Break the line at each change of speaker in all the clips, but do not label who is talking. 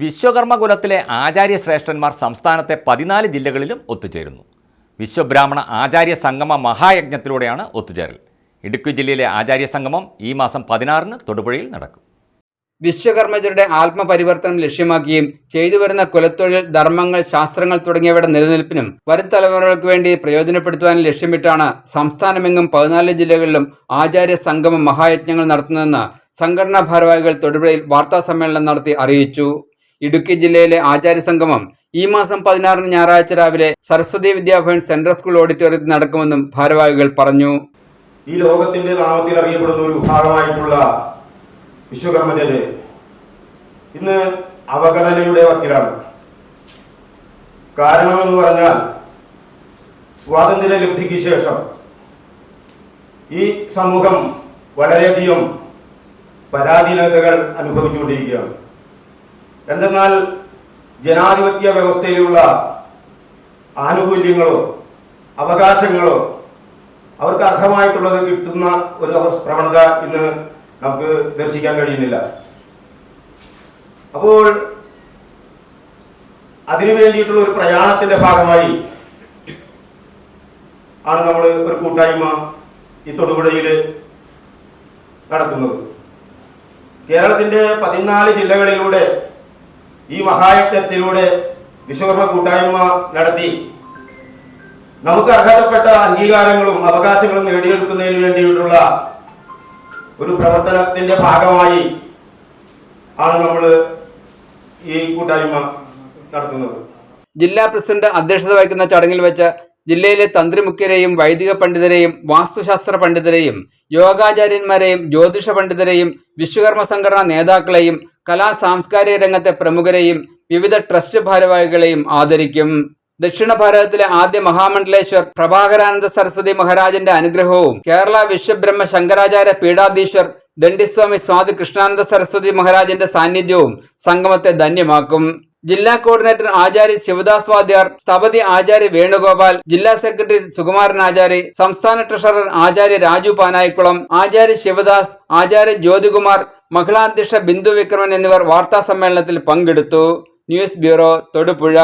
വിശ്വകർമ്മ കുലത്തിലെ ആചാര്യശ്രേഷ്ഠന്മാർ സംസ്ഥാനത്തെ പതിനാല് ജില്ലകളിലും ഒത്തുചേരുന്നു. വിശ്വബ്രാഹ്മണ ആചാര്യ സംഗമ മഹായജ്ഞത്തിലൂടെയാണ് ഒത്തുചേരൽ. ഇടുക്കി ജില്ലയിലെ ആചാര്യ സംഗമം ഈ മാസം പതിനാറിന് തൊടുപുഴയിൽ നടക്കും.
വിശ്വകർമ്മജരുടെ ആത്മപരിവർത്തനം ലക്ഷ്യമാക്കിയും ചെയ്തു വരുന്ന കുലത്തൊഴിൽ ധർമ്മങ്ങൾ ശാസ്ത്രങ്ങൾ തുടങ്ങിയവയുടെ നിലനിൽപ്പിനും വരും തലമുറകൾക്ക് വേണ്ടി പ്രയോജനപ്പെടുത്തുവാനും ലക്ഷ്യമിട്ടാണ് സംസ്ഥാനമെങ്ങും പതിനാല് ജില്ലകളിലും ആചാര്യ സംഗമ മഹായജ്ഞങ്ങൾ നടത്തുന്നതെന്ന് സംഘടനാ ഭാരവാഹികൾ തൊടുപുഴയിൽ വാർത്താ സമ്മേളനം നടത്തി അറിയിച്ചു. ഇടുക്കി ജില്ലയിലെ ആചാര്യ സംഗമം ഈ മാസം പതിനാറിന് ഞായറാഴ്ച രാവിലെ സരസ്വതി വിദ്യാഭവൻ സെൻട്രൽ സ്കൂൾ ഓഡിറ്റോറിയത്തിൽ നടക്കുമെന്നും ഭാരവാഹികൾ പറഞ്ഞു.
ഈ ലോകത്തിന്റെ നാമത്തിൽ അറിയപ്പെടുന്ന ഒരു വിഭാഗമായിട്ടുള്ള വിശ്വകർമ്മജന് ഇന്ന് അവഗണനയുടെ വക്കിലാണ്. കാരണമെന്ന് പറഞ്ഞാൽ സ്വാതന്ത്ര്യ ലബ്ധിക്ക് ശേഷം ഈ സമൂഹം വളരെയധികം പരാധീനതകൾ അനുഭവിച്ചുകൊണ്ടിരിക്കുകയാണ്. എന്തെന്നാൽ ജനാധിപത്യ വ്യവസ്ഥയിലുള്ള ആനുകൂല്യങ്ങളോ അവകാശങ്ങളോ അവർക്ക് അർഹമായിട്ടുള്ളത് കിട്ടുന്ന ഒരു പ്രവണത ഇന്ന് നമുക്ക് ദർശിക്കാൻ കഴിയുന്നില്ല. അപ്പോൾ അതിനു വേണ്ടിയിട്ടുള്ള ഒരു പ്രയാണത്തിന്റെ ഭാഗമായി ആണ് നമ്മൾ ഒരു കൂട്ടായ്മ ഈ തൊടുപുഴയിൽ നടത്തുന്നത്. കേരളത്തിന്റെ പതിനാല് ജില്ലകളിലൂടെ ഈ മഹായജ്ഞത്തിലൂടെ വിശ്വകർമ്മ കൂട്ടായ്മ നടത്തി. നമുക്ക് അർഹതപ്പെട്ട അംഗീകാരങ്ങളും അവകാശങ്ങളും നേടിയെടുക്കുന്നതിന് വേണ്ടിയിട്ടുള്ള ഒരു പ്രവർത്തനത്തിന്റെ ഭാഗമായി ആണ് നമ്മൾ ഈ കൂട്ടായ്മ നടത്തുന്നത്.
ജില്ലാ പ്രസിഡന്റ് അധ്യക്ഷത വഹിക്കുന്ന ചടങ്ങിൽ വെച്ച് ജില്ലയിലെ തന്ത്രിമുഖ്യരെയും വൈദിക പണ്ഡിതരെയും വാസ്തുശാസ്ത്ര പണ്ഡിതരെയും യോഗാചാര്യന്മാരെയും ജ്യോതിഷ പണ്ഡിതരെയും വിശ്വകർമ്മ സംഘടനാ നേതാക്കളെയും കലാ സാംസ്കാരിക രംഗത്തെ പ്രമുഖരെയും വിവിധ ട്രസ്റ്റ് ഭാരവാഹികളെയും ആദരിക്കും. ദക്ഷിണ ഭാരതത്തിലെ ആദ്യ മഹാമണ്ഡലേശ്വർ പ്രഭാകരാനന്ദ സരസ്വതി മഹാരാജന്റെ അനുഗ്രഹവും കേരള വിശ്വബ്രഹ്മ ശങ്കരാചാര്യ പീഠാധീശ്വർ ദണ്ഡിസ്വാമി സ്വാതി കൃഷ്ണാനന്ദ സരസ്വതി മഹാരാജന്റെ സാന്നിധ്യവും സംഗമത്തെ ധന്യമാക്കും. ജില്ലാ കോർഡിനേറ്റർ ആചാര്യ ശിവദാസ് വാദ്യാർ സ്ഥപതി ആചാര്യ വേണുഗോപാൽ ജില്ലാ സെക്രട്ടറി സുകുമാരൻ ആചാര്യ സംസ്ഥാന ട്രഷറർ ആചാര്യ രാജു പാനായിക്കുളം ആചാര്യ ശിവദാസ് ആചാര്യ ജ്യോതികുമാർ മഹിളാധ്യക്ഷ ബിന്ദു വിക്രമൻ എന്നിവർ വാർത്താ സമ്മേളനത്തിൽ പങ്കെടുത്തു. News bureau Thodupuzha.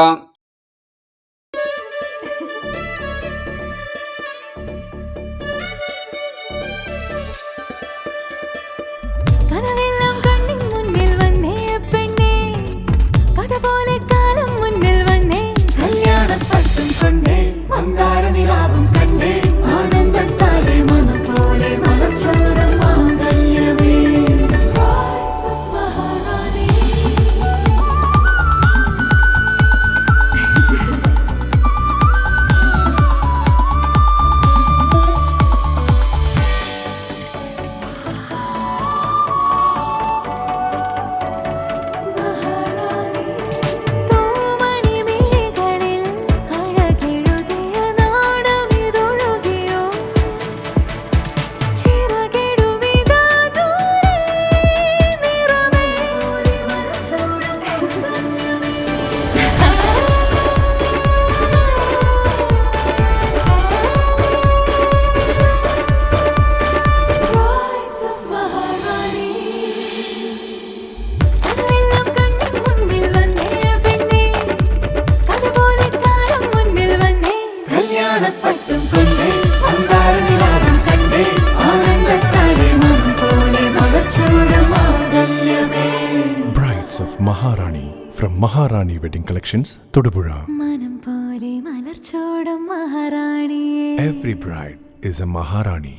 Maharani from Maharani wedding collections Thodupuzha. മനം പോലെ Maharani
every bride is a Maharani.